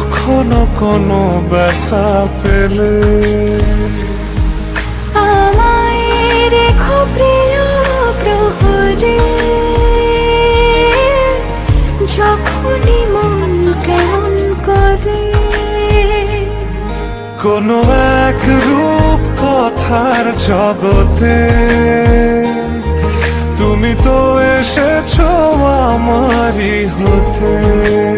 কখনো কোনো ব্যথা পেলে? আমায় রেখো প্রিয় প্রহরে। যখনই মন কেমন করে। কোনো এক রূপ কথার জগতে। তুমি তো এসেছ আমারই হতে।